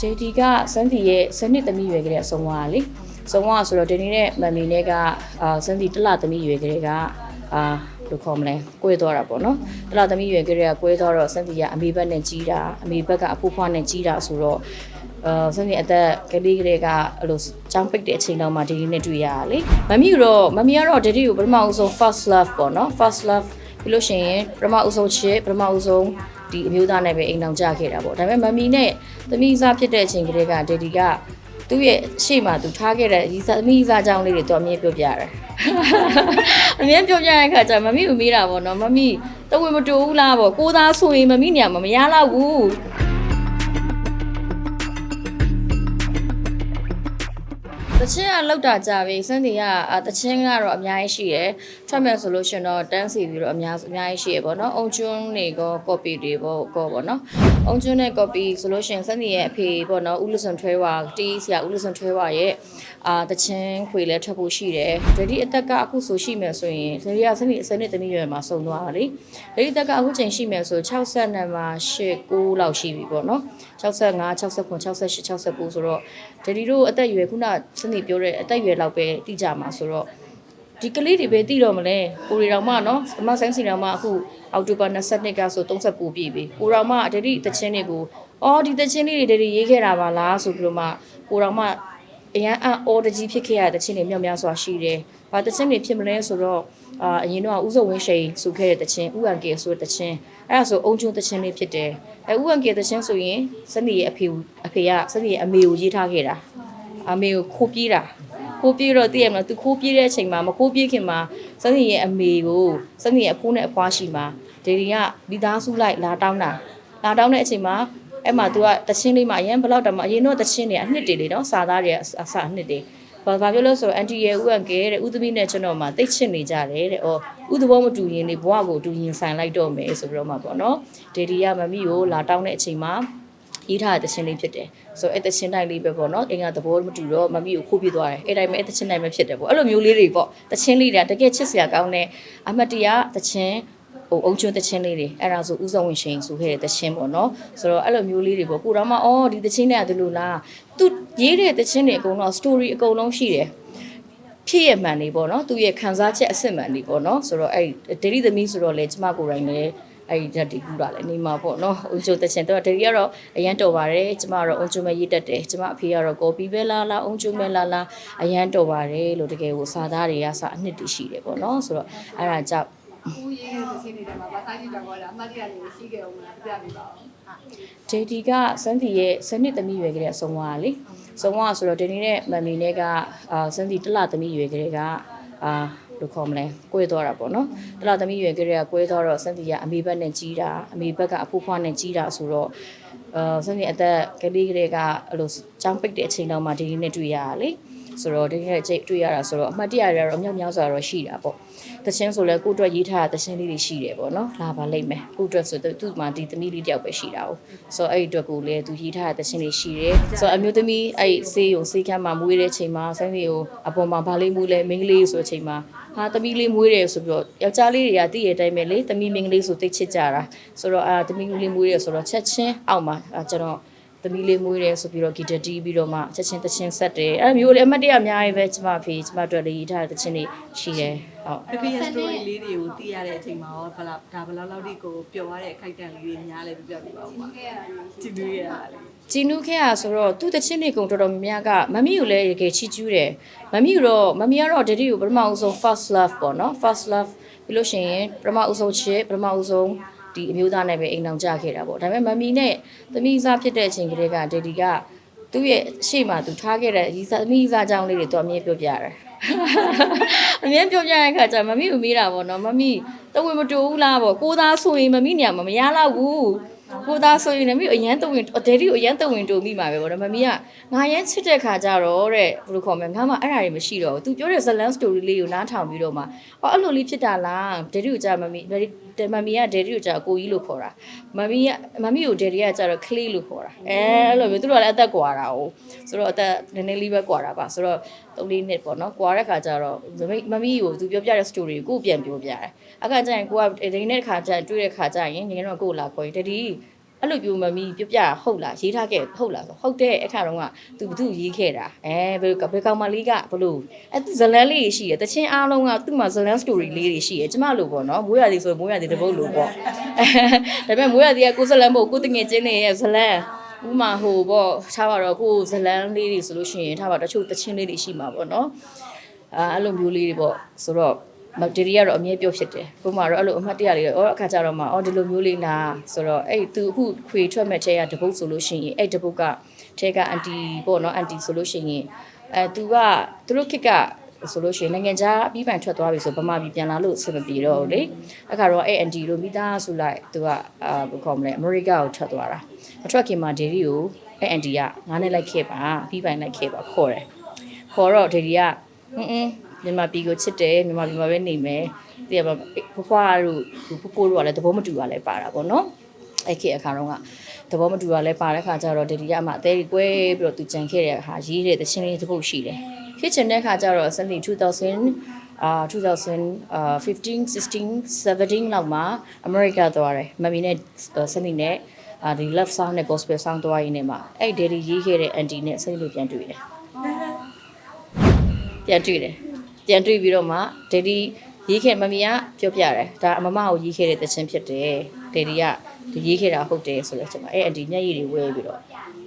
JD ကစန်းတီရဲ့စနစ်သမီးရွယ်ကလေးအဆုံးသွားတာလေဆုံးသွားဆိုတော့ဒီနေ့နဲ့မမ်မီနဲ့ကအာစန်းတီတစ်လသမီးရွယ်ကလေးကအာဘယ်လိုခေါ်မလဲကွဲသွားတာပေါ့နော်တစ်လသမီးရွယ်ကလေးကကွဲသွားတော့စန်းတီကအမေဘက်နဲ့ကြီးတာအမေဘက်ကအဖိုးဖွားနဲ့ကြီးတာဆိုတော့အာစန်းတီအသက်ကလေးကလေးကအဲ့လိုចောင်းပိတ်တဲ့အချိန်တော့မှဒီနေ့နဲ့တွေ့ရတာလေမမီကတော့မမီကတော့ဒီဒီကိုပထမအဆုံး first love ပေါ့နော် first love ပြီးလို့ရှိရင်ပထမအဆုံးချစ်ပထမအဆုံး ဒီအမျိုးသားနဲ့ပဲအိမ်အောင်ကြခဲ့တာပေါ့ဒါပေမဲ့မမီနဲ့သမီးစားဖြစ်တဲ့အချိန်ကလေးကဒေဒီကသူ့ရဲ့ရှေ့မှာသူထားခဲ့တဲ့ဒီသမီးစားကြောင်းလေးတွေသူအမြင်ပြောပြရတယ်အမြင်ပြောပြရတဲ့အခါကျမမီကိုမေးတာပေါ့နော်မမီတဝေမတူဘူးလားပေါ့ကိုသားဆိုရင်မမီနေရာမှာမရတော့ဘူး တချင်းကလောက်တာကြပြီစန်းတီကအာတချင်းကတော့အများကြီးရှိရယ်ထွက်မယ်ဆိုလို့ရှင်တော့တန်းစီပြီးတော့အများအများကြီးရှိရယ်ပေါ့နော်အုံကျွန်းတွေကော copy တွေပေါ့ကောပေါ့နော်အုံကျွန်းနဲ့ copy ဆိုလို့ရှင်စန်းတီရဲ့အဖေပေါ့နော်ဦးလစွန်ထွဲဝါတီးဆရာဦးလစွန်ထွဲဝါရဲ့အာတချင်းခွေလဲထွက်ဖို့ရှိတယ်ဒဒီအသက်ကအခုဆိုရှိမယ်ဆိုရင်စရီကစန်းတီအစနစ်သမီးရွယ်မှာစုံသွားတာလေဒဒီအသက်ကအခုချိန်ရှိမယ်ဆို60နံပါတ်8 9လောက်ရှိပြီပေါ့နော် 65 69 68 69ဆိုတော့ဒဒီတို့အသက်အရွယ်ခုနစနစ်ပြောတဲ့အသက်အရွယ်လောက်ပဲတိကြမှာဆိုတော့ဒီကလေးတွေပဲတည်တော့မလဲကိုရီတော်မနော်အမဆိုင်စီတော်မအခုအောက်တိုဘာ22ကဆို39ပြည့်ပြီကိုတော်မအတတိတချင်းတွေကိုအော်ဒီတချင်းလေးတွေတတိရေးခဲ့တာပါလားဆိုပြီးတော့မှကိုတော်မအရန်အော်တကြီးဖြစ်ခဲ့ရတဲ့တချင်းတွေမြောက်များစွာရှိတယ်။ဘာတချင်းတွေဖြစ်မလဲဆိုတော့ အာအရင်တော့ဥစုံဝင်းရှိန်ဆိုခဲ့တဲ့တချင်းဥအန်ကေဆိုတဲ့တချင်းအဲ့ဒါဆိုအုံကျွန်းတချင်းလေးဖြစ်တယ်။အဲဥအန်ကေတချင်းဆိုရင်စနေရဲ့အဖေအဖေကစနေရဲ့အမေကိုရေးထားခဲ့တာ။အမေကိုခိုးပြေးတာခိုးပြေးတော့တည်ရမလားသူခိုးပြေးတဲ့အချိန်မှာမခိုးပြေးခင်မှာစနေရဲ့အမေကိုစနေရဲ့အဖိုးနဲ့အဖွားရှိမှာဒေဒီကမိသားစုလိုက်လာတောင်းတာလာတောင်းတဲ့အချိန်မှာအဲ့မှာ तू ကတချင်းလေးမှာအရင်ဘလောက်တောင်မှအရင်တော့တချင်းတွေအနှစ်တွေလေနော်စာသားတွေအစအနှစ်တွေ ဘာဘာပြောလို့ဆိုတော့အန်တီရဲ့ဥအကဲတဲ့ဥသမီးနဲ့ကျွန်တော်မှတိတ်ချစ်နေကြတယ်တဲ့။အော်ဥသဘောမတူရင်လေဘဝကိုတူရင်ဆိုင်လိုက်တော့မယ်ဆိုပြီးတော့မှပေါ့နော်။ဒေဒီကမမီကိုလာတောင်းတဲ့အချိန်မှာရေးထားတဲ့တခြင်းလေးဖြစ်တယ်ဆိုတော့အဲ့တခြင်းတိုင်းလေးပဲပေါ့နော်အင်္ဂါသဘောမတူတော့မမီကိုခိုးပြသွားတယ်အဲ့တိုင်းပဲအဲ့တခြင်းတိုင်းပဲဖြစ်တယ်ပေါ့အဲ့လိုမျိုးလေးတွေပေါ့တခြင်းလေးတွေကတကယ်ချစ်စရာကောင်းတဲ့အမတ်တရားတခြင်း ဟိုအုံကျွန်းတခြင်းလေးတွေအဲ့ဒါဆိုဥဆောင်ဝင်ရှင်ဆိုခဲ့တဲ့တခြင်းပေါ့နော်ဆိုတော့အဲ့လိုမျိုးလေးတွေပေါ့ကိုတော့မှအော်ဒီတခြင်းတွေကဒီလိုလားသူရေးတဲ့တခြင်းတွေအကုန်လုံး story အကုန်လုံးရှိတယ်ဖြစ်ရမှန်နေပေါ့နော်သူရဲ့ခံစားချက်အစစ်မှန်နေပေါ့နော်ဆိုတော့အဲ့ဒိဋ္ဌိသမီးဆိုတော့လေကျမကိုယ်တိုင်လည်းအဲ့ဒီဓာတ်ဒီကူတာလည်းနေမှာပေါ့နော်အုံကျုံတချင်တော့ဒိဋ္ဌိကတော့အရန်တော်ပါတယ်ကျမကတော့အုံကျုံမဲ့ရေးတတ်တယ်ကျမအဖေကတော့ကော်ပီပဲလားလားအုံကျုံမဲ့လားလားအရန်တော်ပါတယ်လို့တကယ်ကိုစာသားတွေကစာအနှစ်တည်ရှိတယ်ပေါ့နော်ဆိုတော့အဲ့ဒါကြောင့် ဦးရေးတဲ့ချင်းတွေထဲမှာဘာသာကြည့်တော့လဲအမှတ်တရတွေရှိခဲ့အောင်မလားပြပြပေးပါဦး JD ကစန်းတီရဲ့စနစ်သမီးရွယ်ကလေးအဆုံးသွားတာလေဆုံးသွားဆိုတော့ဒီနေ့နဲ့မမ်မီနဲ့ကအာစန်းတီတစ်လသမီးရွယ်ကလေးကအာဘယ်လိုခေါ်မလဲကွဲသွားတာပေါ့နော်တစ်လသမီးရွယ်ကလေးကကွဲသွားတော့စန်းတီကအမေဘက်နဲ့ကြီးတာအမေဘက်ကအဖိုးဖွားနဲ့ကြီးတာဆိုတော့အာစန်းတီအသက်ကလေးကလေးကအဲ့လိုចောင်းပိတ်တဲ့အချိန်တော့မှဒီနေ့နဲ့တွေ့ရတာလေ ဆိုတော့ဒီနေ့ကြိတ်တွေ့ရတာဆိုတော့အမှတ်တရတွေကတော့အမြောက်များစွာတော့ရှိတာပေါ့တချင်းဆိုလဲကိုအတွက်ရေးထားတဲ့တချင်းလေးတွေရှိတယ်ပေါ့နော်လာပါလိမ့်မယ်ကိုအတွက်ဆိုသူ့မှာဒီသမီးလေးတယောက်ပဲရှိတာ哦ဆိုတော့အဲ့ဒီအတွက်ကိုလည်းသူရေးထားတဲ့တချင်းလေးရှိတယ်ဆိုတော့အမျိုးသမီးအဲ့ဆေးကိုဆေးခန်းမှာမွေးတဲ့ချိန်မှာဆိုင်းစီကိုအပေါ်မှာဗာလေးမွေးလဲမိန်းကလေးဆိုတဲ့အချိန်မှာဟာသမီးလေးမွေးတယ်ဆိုပြီးတော့ယောက်ျားလေးတွေကတည့်ရတဲ့အတိုင်းပဲလေသမီးမိန်းကလေးဆိုတိတ်ချစ်ကြတာဆိုတော့အာသမီးလေးမွေးတယ်ဆိုတော့ချက်ချင်းအောက်မှာအာကျွန်တော် သမီးလေးမွေးတယ်ဆိုပြီးတော့ဂီတတီးပြီးတော့မှချက်ချင်းတချင်းဆက်တယ်အဲ့လိုမျိုးလေအမတ်တရအများကြီးပဲကျမဖေကျမတို့လည်းရေးထားတဲ့တချင်းတွေရှိတယ်ဟုတ်တကယ် story လေးတွေကိုသိရတဲ့အချိန်မှာရောဘလာဒါဘယ်လောက်လောက်ဒီကိုပျော်ရတဲ့အခိုက်အတန့်လေးတွေများလဲပြပြပြပါဦးပါခဲ့ရတယ်ကြည့်လို့ရတာလေဂျီနူးခဲရဆိုတော့သူ့တချင်းတွေကုန်တော်တော်များများကမမီကိုလည်းတကယ်ချီးကျူးတယ်မမီကတော့မမီကတော့ဒဒီကိုပထမအဆုံး first love ပေါ့နော် first love ပြီးလို့ရှိရင်ပထမအဆုံးချစ်ပထမအဆုံး ဒီအမျိုးသားနဲ့ပဲအိမ်အောင်ကြခဲ့တာပေါ့ဒါပေမဲ့မမီနဲ့သမီးစားဖြစ်တဲ့အချိန်ကလေးကဒဒီကသူ့ရဲ့ရှေ့မှာသူထားခဲ့တဲ့ဒီသမီးစားကြောင်းလေးတွေသူအမြင်ပြောပြရတယ်အမြင်ပြောပြရတဲ့အခါကျမမီကိုမေးတာပေါ့နော်မမီတဝေမတူဘူးလားပေါ့ကိုသားဆိုရင်မမီနေရာမှာမရတော့ဘူးကိုသားဆိုရင်လည်းမီအရန်တဝင်ဒဲဒီကိုအရန်တဝင်တူမိမှာပဲပေါ့နော်မမီကငါရန်ချစ်တဲ့ခါကျတော့တဲ့ဘယ်လိုခေါ်မလဲငါမှအဲ့ဒါတွေမရှိတော့ဘူး तू ပြောတဲ့ဇလန်စတိုရီလေးကိုနားထောင်ပြီးတော့မှအော်အဲ့လိုလေးဖြစ်တာလားဒဲဒီကိုကြာမမီ မမီကဒဲဒီကိုကြာကိုကြီးလို့ခေါ်တာမမီကမမီကိုဒဲဒီကကြာတော့ကလေးလို့ခေါ်တာအဲအဲ့လိုမျိုးသူတို့ကလည်းအသက်ကွာတာ哦ဆိုတော့အသက်နည်းနည်းလေးပဲကွာတာပါဆိုတော့၃လေးနှစ်ပေါ့နော်ကွာတဲ့ခါကျတော့မမီကို तू ပြောပြတဲ့ story ကိုကိုပြန်ပြောပြတယ်အခါကျရင်ကိုကဒီနေ့ခါကျရင်တွေ့တဲ့ခါကျရင်ငယ်တော့ကိုလာခေါ်ရင်ဒဲဒီ အဲ့လိုပြောမမီပြပြဟုတ်လားရေးထားခဲ့ဟုတ်လားဆိုဟုတ်တဲ့အခါတော့ကသူဘသူရေးခဲ့တာအဲဘယ်ဘယ်ကောင်မလေးကဘလို့အဲ့ဇလန်လေးရှိရတချင်းအားလုံးကသူ့မှာဇလန်စတိုရီလေးတွေရှိရကျမလိုပေါ့နော်မိုးရသည်ဆိုမိုးရသည်တပုတ်လိုပေါ့ဒါပေမဲ့မိုးရသည်ကကိုဇလန်ပေါ့ကိုတငယ်ချင်းတွေရဲ့ဇလန်ဥမာဟိုပေါ့ထားပါတော့ကိုဇလန်လေးတွေဆိုလို့ရှိရင်ထားပါတော့တချို့တချင်းလေးတွေရှိမှာပေါ့နော်အာအဲ့လိုမျိုးလေးတွေပေါ့ဆိုတော့ မတရီကတော့အမြဲပြောဖြစ်တယ်။ပုံမှန်တော့အဲ့လိုအမှတ်တရလေးတော့အော်အခါကျတော့မှအော်ဒီလိုမျိုးလေးလားဆိုတော့အဲ့သူအခုခွေထွက်မဲ့ထဲကတပုတ်ဆိုလို့ရှိရင်အဲ့တပုတ်ကထဲကအန်တီပေါ့နော်အန်တီဆိုလို့ရှိရင်အဲသူကသူတို့ခစ်ကဆိုလို့ရှိရင်နိုင်ငံခြားအပြီးပိုင်ထွက်သွားပြီဆိုဗမာပြည်ပြန်လာလို့အဆင်မပြေတော့ဘူးလေအခါတော့အဲ့အန်တီတို့မိသားစုလိုက်သူကအာဘယ်ခေါ်မလဲအမေရိကကိုထွက်သွားတာမထွက်ခင်မှာဒေဒီကိုအဲ့အန်တီကငါးနဲ့လိုက်ခဲ့ပါအပြီးပိုင်လိုက်ခဲ့ပါခေါ်တယ်ခေါ်တော့ဒေဒီကဟင်းအင်း မြန်မာပြည်ကိုချစ်တယ်မြန်မာပြည်မှာပဲနေမယ်တကယ်ပါဖွားဖွားတို့ဖဖိုးတို့ကလည်းသဘောမတူတာလည်းပါတာပေါ့နော်အဲ့ခေတ်အခါတော့ကသဘောမတူတာလည်းပါတဲ့ခါကျတော့ဒေဒီကအမအသေးကြီးကွဲပြီးတော့သူကြံခဲ့တဲ့ဟာရေးတဲ့သချင်းလေးတစ်ပုတ်ရှိတယ်ဖြစ်ချင်တဲ့ခါကျတော့စနေ2000အာ2015 16 17လောက်မှာအမေရိကသွားတယ်မမီနဲ့စနေနဲ့အာဒီ love song နဲ့ gospel song သွားရင်းနဲ့မှာအဲ့ဒေဒီရေးခဲ့တဲ့ anti နဲ့စိတ်လို့ပြန်တွေ့တယ်ပြန်တွေ့တယ် ပြန်တွေ့ပြီးတော့မှဒေဒီရေးခဲ့မမီကပြောပြတယ်ဒါအမမကိုရေးခဲ့တဲ့တခြင်းဖြစ်တယ်ဒေဒီကဒီရေးခဲ့တာဟုတ်တယ်ဆိုတော့ကျွန်မအဲ့ anti မျက်ရည်တွေဝဲပြီးတော့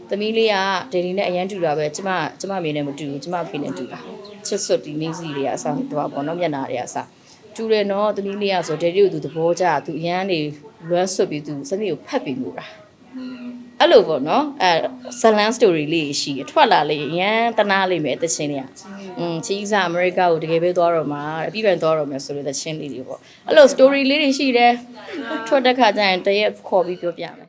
သမီးလေးကဒေဒီနဲ့အရန်တူတာပဲကျမကျမအမေနဲ့မတူဘူးကျမအဖေနဲ့တူတာချစ်စွတ်ဒီမင်းစီတွေကအစားတော့ပေါ့နော်မျက်နာတွေကအစားတူတယ်နော်သမီးလေးကဆိုဒေဒီကိုသူသဘောကျသူအရန်နေလွမ်းဆွတ်ပြီးသူစနေကိုဖတ်ပြီးလို့တာ အဲ့လိုပေါ့နော်အဲဇလန်စတိုရီလေးရှိရထွက်လာလေရန်တနာလေးမယ်တချင်းလေးอ่ะอืมချီးစားအမေရိကကိုတကယ်ပဲသွားတော့မှာအပြည့်ပန်သွားတော့မယ်ဆိုလို့တချင်းလေးတွေပေါ့အဲ့လိုစတိုရီလေးတွေရှိတယ်ထွက်တဲ့ခါကျရင်တရက်ခေါ်ပြီးပြောပြမယ်